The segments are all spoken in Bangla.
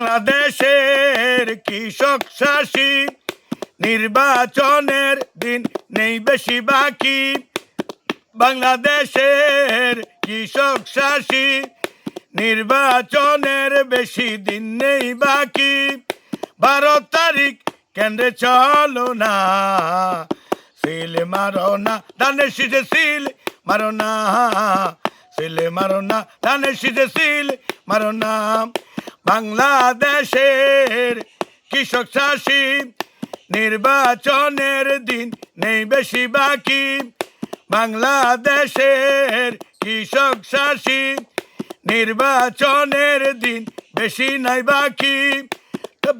বাংলাদেশের কৃষক শাসী, নির্বাচনের দিন নেই বেশি বাকি। বাংলাদেশের কৃষক শাসী, নির্বাচনের বেশি দিন নেই বাকি। বারো তারিখ কেন্দ্রে চলো না, সিল মারো না, ধানের শীষে সিল মারো না, সিল মারো না, ধানের শীষে সিল মারো না। বাংলাদেশের কৃষক চাষি, নির্বাচনের দিন নেই বেশি বাকি। বাংলাদেশের কৃষক চাষি, নির্বাচনের দিন বেশি নাই বাকি।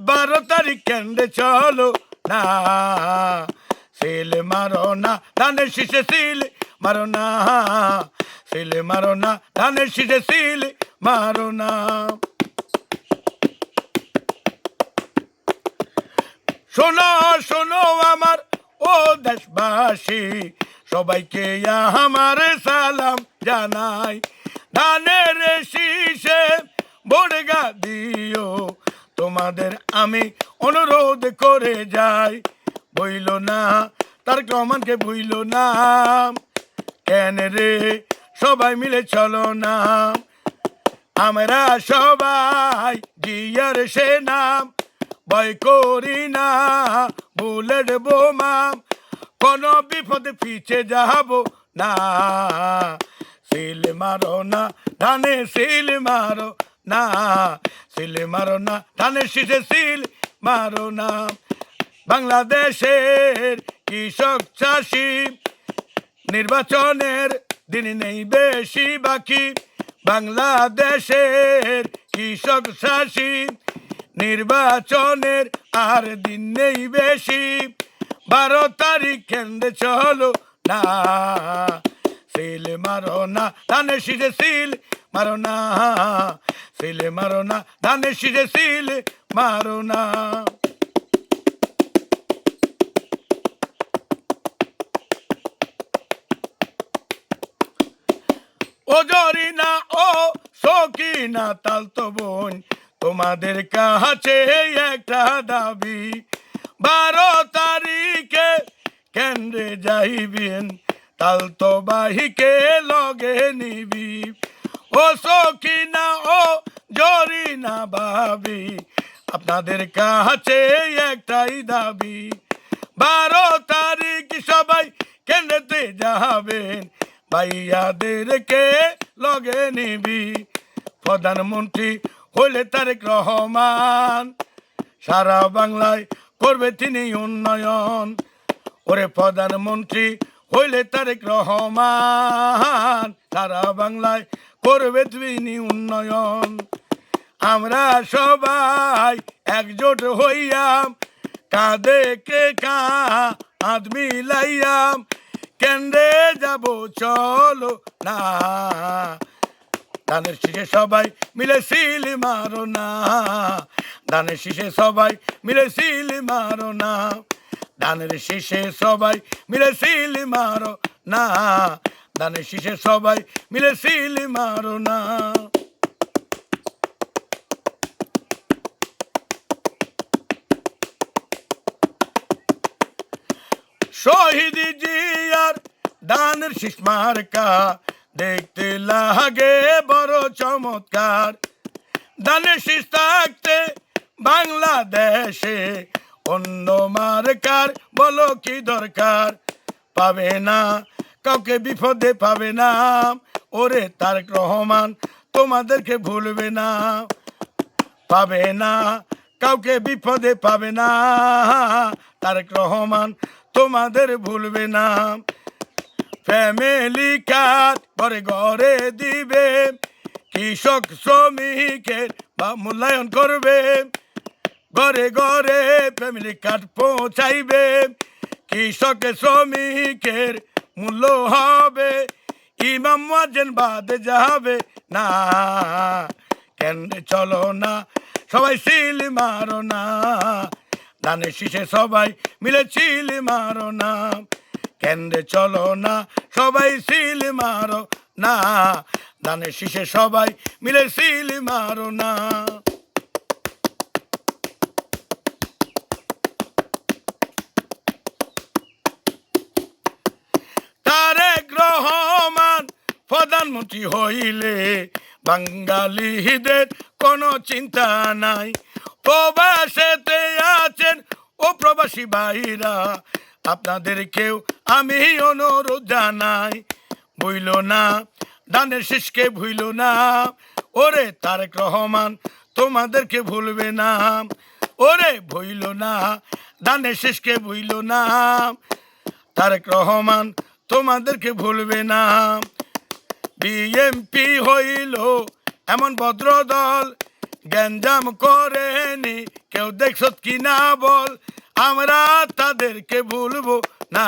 বারো তারিখ কেন্দ্রে চলো না। সিল মারো না, ধানের শীষে সিল মারো না। সিল মারো না, ধানের শীষে সিল মারো না। শোনো শোনো আমার, ও দেশবাসী, সবাইকে আমার সালাম জানাই। ধানের শীষে বড়গা দিও, তোমাদের আমি অনুরোধ করে যাই। বইল না, তার কমানকে বইল না। কেন রে, সবাই মিলে চলো না। আমরা সবাই জিয়ার সে নাম ভয় করি না বুলেট বোমা। কোন বিপদে পিছে যাব না। সিল মারো না, ধানে সিল মারো না। সিল মারো না, ধানে শীষে সিল মারো না। বাংলাদেশের কৃষক চাষি, নির্বাচনের দিন নেই বেশি বাকি। বাংলাদেশের কৃষক শাসী নির্বাচনের আর দিন নেই বেশি। বারো তারিখ কেন্দ্রে চলো না। সিল মারো না ধানে শীষে সিল মারো না। সিল মারো না ধানে শীষে সিল মারো না। ও জরিনা, ও সকিনা, তাল তো বোন। তোমাদের কাছে একটা দাবি, বারো তারিখে কেন্দ্রে যাইবেন, তাল তো বাহিকে লগে নিবি। ও সকিনা ও জরিনা ভাবি, আপনাদের কাছে একটাই দাবি। বারো তারিখ সবাই কেন্দ্রেতে যাবেন, ভাইয়াদেরকে লগে নিবি। প্রধানমন্ত্রী হইলে তারেক রহমান। সারা বাংলায় করবে তিনি উন্নয়ন। ওরে প্রধানমন্ত্রী, হইলে তারেক রহমান। সারা বাংলায় করবে তিনি উন্নয়ন। আমরা সবাই একজোট হইয়াম কাঁদে কে কাঁদ মিলাইয়াম। কেন্দ্রে যাব চলো না। ধানের শীষে সবাই মিলে সিল মারো না। ধানের শীষে সবাই মিলে সিল মারো না। ধানের শীষে সবাই মিলে সিল মারো না। ধানের শীষে সবাই মিলে সিল মারো না। শহীদ জিয়ার দানের শীষ মার্কা দেখতে লাগে বড় চমৎকার। শীষ থাকতে বাংলাদেশে অন্য মার্কার বলো কি দরকার? পাবে না, কাউকে বিপদে পাবে না। ওরে তারেক রহমান, তোমাদেরকে ভুলবে না। পাবে না, কাউকে বিপদে পাবে না। তারেক রহমান, তোমাদের ভুলবে না। ফ্যামিলি কার্ড ঘরে ঘরে দিবে। কৃষক শ্রমিকের বা মূল্যায়ন করবে। ঘরে ঘরে ফ্যামিলি কার্ড পৌঁছাইবে। কৃষক শ্রমিকের মূল্য হবে। ইমাম ওয়াজেন বাদে যাবে না। কেন্দ্রে চলো না? সবাই সিল মারো না। ধানের শীষে সবাই মিলে চিল মারো না। কেন্দ্রে চলো না, সবাই সিল মারো না। দানের শীষে সবাই মিলে সিল মারো না। প্রধানমন্ত্রী হইলে বাঙালিদের কোনো চিন্তা নাই। প্রবাসেতে আছেন ও প্রবাসী ভাইরা আপনাদেরকেও আমি অনুরোধ জানাই, ভুইল না দানের শেষকে ভুইল না। ওরে তারেক রহমান, তোমাদেরকে ভুলবে না। ওরে ভুইল না দানের শেষকে ভুইল না। তারেক রহমান, তোমাদেরকে ভুলবে না। বিএমপি হইল এমন ভদ্র দল গ্যাঞ্জাম করেনি। কেউ দেখছ কি না বল আমরা তাদেরকে ভুলবো না।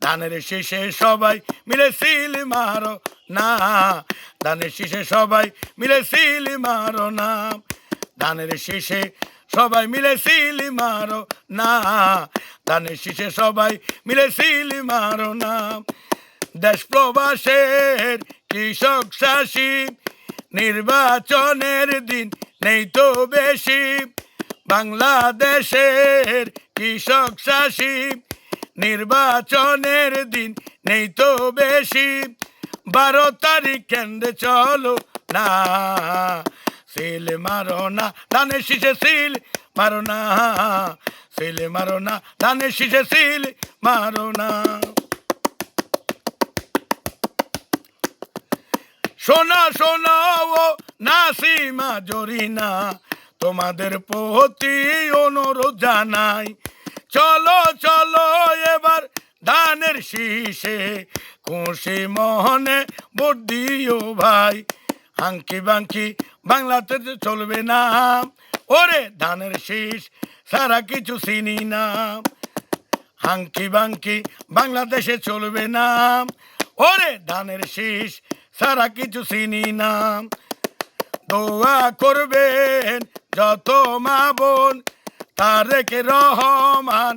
ধানের শেষে সবাই মিলে সিল মারো না। ধানের শেষে সবাই মিলে সিল মারো না। ধানের শেষে সবাই মিলে সিল মারো না। ধানের শেষে সবাই মিলে সিল মারো না। দেশ প্রবাসের কৃষক শাসী নির্বাচনের দিন নেই তো বেশি। বাংলাদেশের কৃষক শাসী নির্বাচনের দিন নেই তো বেশি। বারো তারিখ কেন্দ্রে চলো না। সিল মারো না, ধানের শীষে সিল মারো না। সিল মারো না, ধানের শীষে সিল মারো না। শোনা শোনা ও না নাসিমা, জরিনা। তোমাদের প্রতি অনুরোধ জানাই। চলো চলো এবার ধানের শীষে খুশি মোহনে ভোট দিও ভাই। হাঙ্কি বাঙ্কি বাংলাতে চলবে না। ওরে ধানের শীষ, সারা কিছু চিনি না। হাঙ্কি বাঙ্কি বাংলাদেশে চলবে না। ওরে ধানের শীষ, সারা কিছু চিনি না। দোয়া করবেন যত মা বোন, তারেকে রহমান,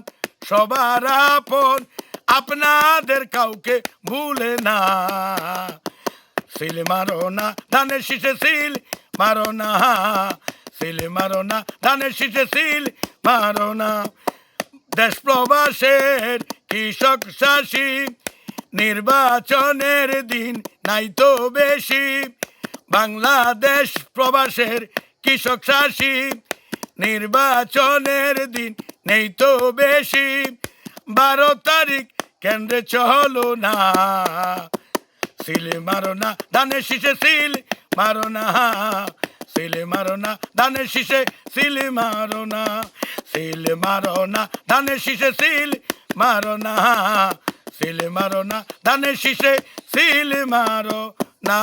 সবার আপন, আপনাদের কাউকে ভুলে না। সিল মারো না ধানের শীষে সিল মারো না। সিল মারো না ধানের শীষে সিল মারো না। দেশ প্রবাসের কৃষক শাসী নির্বাচনের দিন নাই তো বেশি। বাংলাদেশ প্রবাসের কৃষক শাসী নির্বাচনের দিন নেই তো বেশি। বারো তারিখ কেন্দ্রে চলো না, সিল মারো না, ধানের শীষে সিল মারো না, সিল মারো না, ধানের শীষে সিল মারো না, সিল মারো না, ধানের শীষে সিল মারো না, সিল মারো না, ধানের শীষে সিল মারো না।